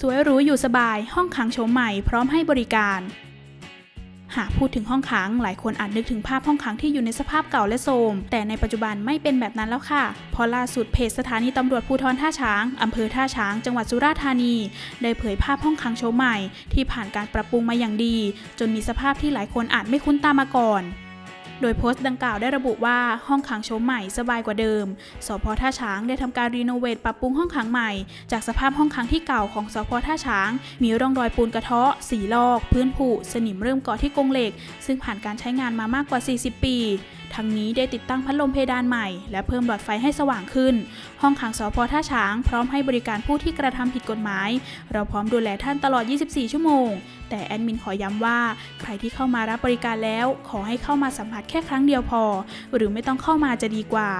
สวยหรูอยู่สบายห้องขังโฉมใหม่พร้อมให้บริการ หากพูดถึงห้องขังหลายคนอาจนึกถึงภาพห้องขังที่อยู่ในสภาพเก่าและโทรมแต่ในปัจจุบันไม่เป็นแบบนั้นแล้วค่ะเพราะล่าสุดเพจสถานีตำรวจภูธรท่าช้างอำเภอท่าช้าง จังหวัดสุราษฎร์ธานี ได้เผยภาพห้องขังโฉมใหม่ ที่ผ่านการปรับปรุงมาอย่างดี จนมีสภาพที่หลายคนอาจไม่คุ้นตามาก่อน ดยโพสต์ดังกล่าวได้ระบุว่าห้องขังโฉมใหม่สบายกว่าเดิม สพท่าช้างได้ทำการรีโนเวทปรับปรุงห้องขังใหม่ จากสภาพห้องขังที่เก่าของสพท่าช้าง มีร่องรอยปูนกระเทาะสีลอก พื้นผุสนิมเริ่มเกาะที่กรงเหล็ก ซึ่งผ่านการใช้งานมามากกว่า 40 ปี ทั้งนี้ได้ติดตั้งพัดลมเพดานใหม่ และเพิ่มหลอดไฟให้สว่างขึ้น ห้องขังสพท่าช้าง พร้อมให้บริการผู้ที่กระทำผิดกฎหมาย เราพร้อมดูแลท่านตลอด 24 ชั่วโมง แต่แอดมินขอย้ำว่า ใครที่เข้ามารับบริการแล้ว ขอให้เข้ามาสัมผัสแค่ครั้งเดียวพอ หรือไม่ต้องเข้ามาจะดีกว่า